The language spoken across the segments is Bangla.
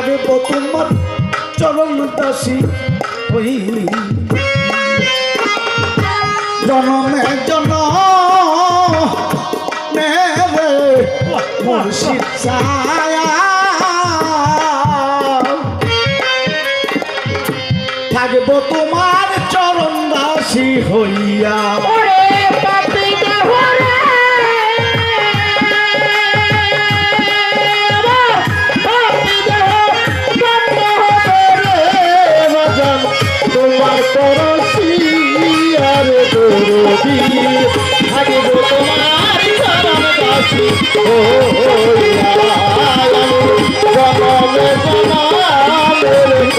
থাকব তোমার চরণ দাসী হই জনমে জন মেরে মুর্শিদ ছায়া। থাকব তোমার চরণ দাসী হইয়া।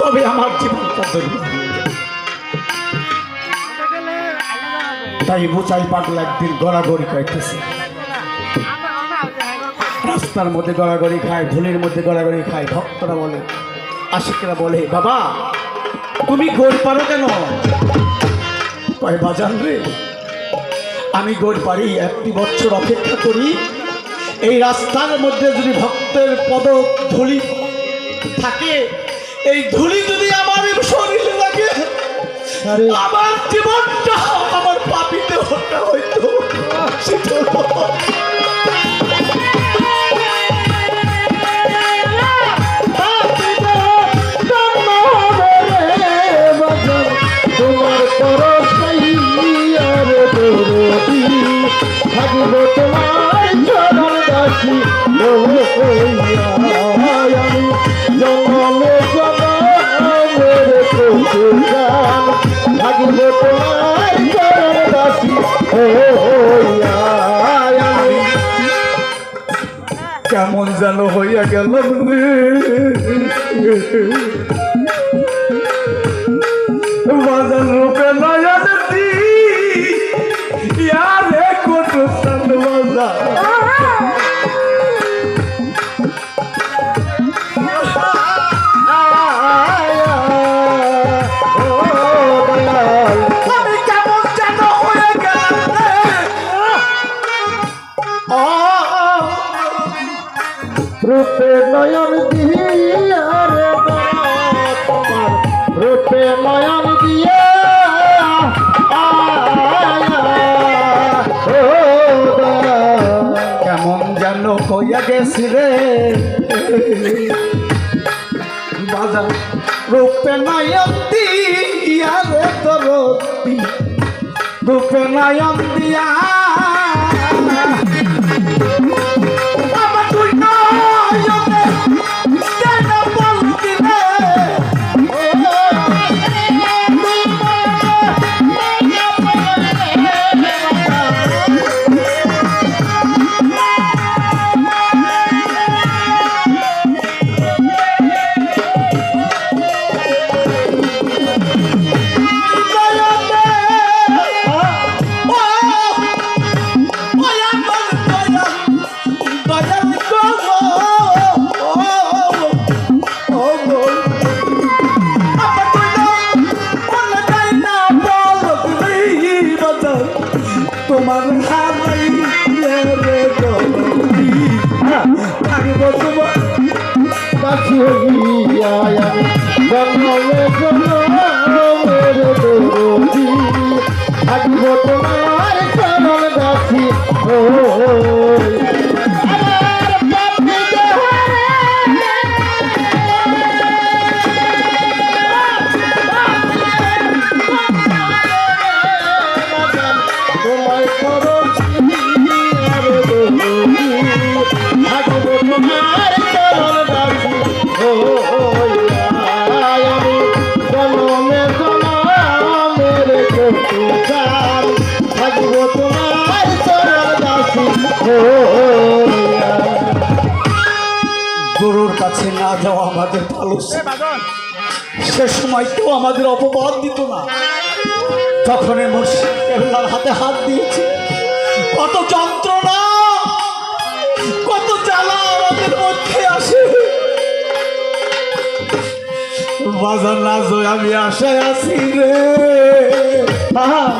তবে আমার জীবনটা তাই বোচাই পাগলা একদিন গড়াগড়ি খাইতেছে রাস্তার মধ্যে গড়াগড়ি খায়, ধুলির মধ্যে গড়াগড়ি খায়, ভক্তরা বলে, আশিকরা বলে, বাবা, তুমি গোল পারো কেন? কয়, বাজান রে, আমি গোল পারি, একটি বছর অপেক্ষা করি, এই রাস্তার মধ্যে যদি ভক্তের পদক, ধুলি থাকে এই ধুলি যদি আমার শরীরে লাগে আমার জীবনটা আমার পাপিতে হত্যা হইতো। থাকিব তোমার দাসী কোথান থাকিব তোমার দাসী কেমন যেন হইয়া গেল। রে বাজার হইয়া গেছি রে। বাজার রূপে নয়ন দিয়া রে তোর রূপে নয়ন আমাদের ভালো সে সময় কেউ আমাদের অপবাদ দিত না। তখন মুর্শিদার হাতে হাত দিয়েছে কত যন্ত্রণা কত জ্বালা আমাদের মধ্যে আসে। বাজার না আমি আশায় আছি রে। হ্যাঁ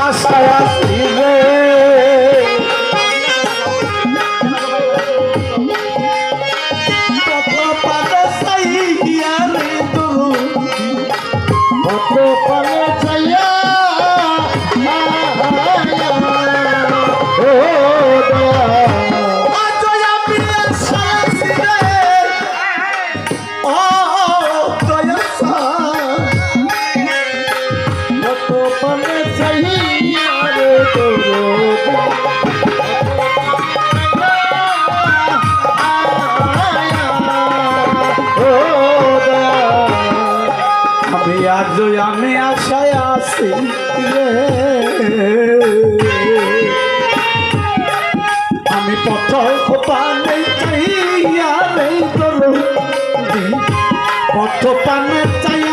a saia আজ আমি আশায় আছি আমি পথ খোপা নেই চাইয়া নেই তরু পথ পানে চাই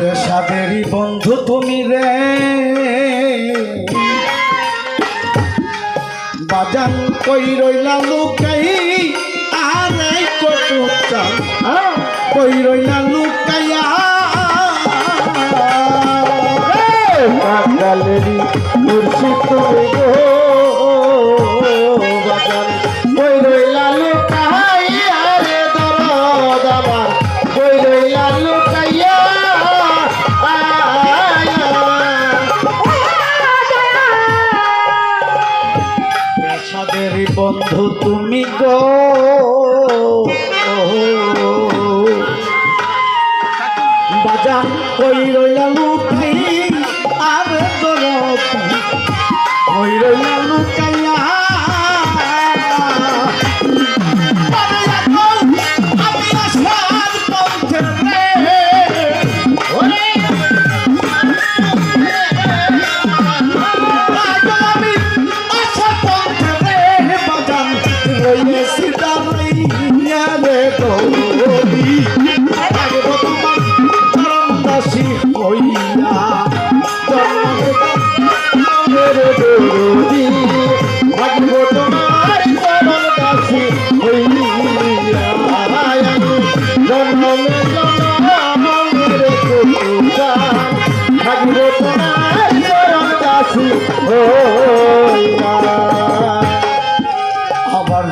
দেশাদেরই বন্ধু তুমি রে। বাজান কই রইলা লোক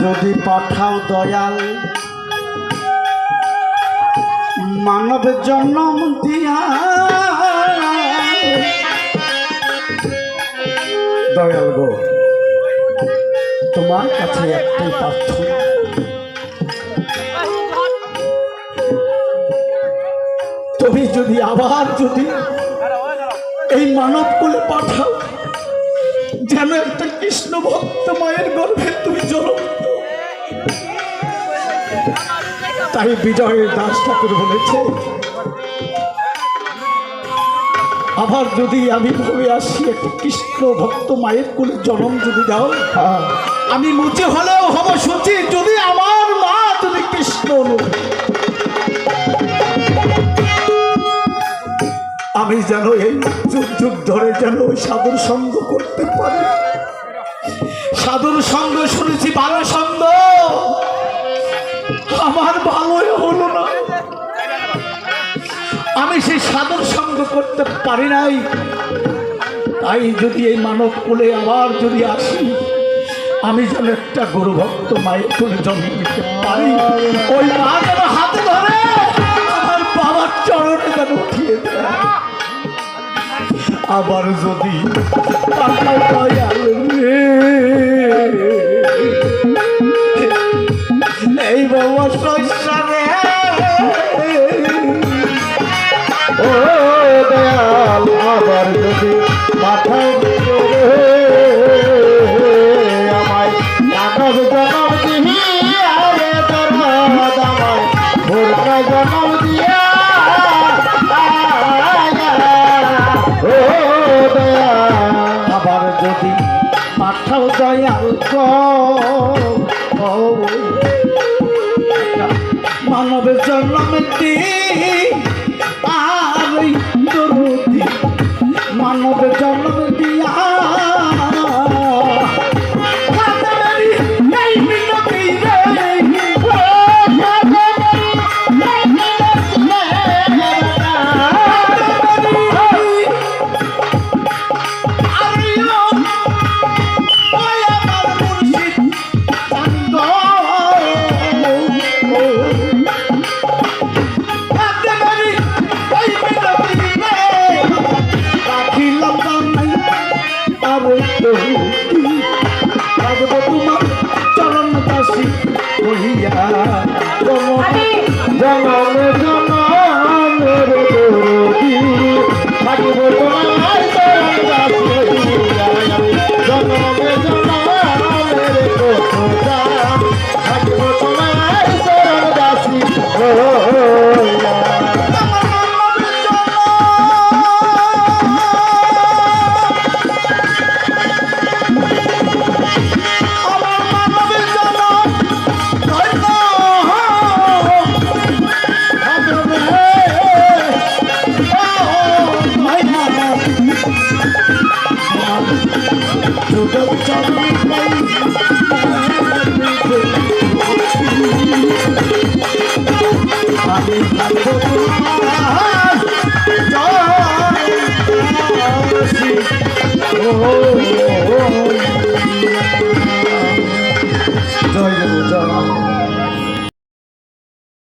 যদি পাঠাও দয়াল, মানব জন্ম দয়াল গো, তোমার কাছে একটি প্রার্থনা। তুমি যদি আবার যদি এই মানব কুলে পাঠাও, যেন একটা কৃষ্ণ ভক্ত মায়ের গর্ভে তুমি জন্ম তাই বিজয়ের দাস ঠাকুর বলেছে। আবার যদি আমি ভবে আসি, একটা কৃষ্ণ ভক্ত মায়ের কোলে জন্ম যদি দাও, আমি মুচে হলেও হব সচি যদি আমার মা যদি কৃষ্ণ আমি যেন এই যুগ যুগ ধরে যেন ওই সাধুর সঙ্গ করতে পারি। সাধুর সঙ্গ শুনেছি ভালো সঙ্গ। আমার ভালোই আমি সেই সাধুর সঙ্গ করতে পারি নাই। তাই যদি এই মানব কোলে আবার যদি আসি, আমি যেন একটা গরু ভক্ত মায়ের কোলে জন্ম দিতে পারি। ওই মা যেন হাতে ধরে আমার বাবার চরণে যেন উঠিয়ে আবার যদি এই বাবা সংসারে দয়াল জয় জয়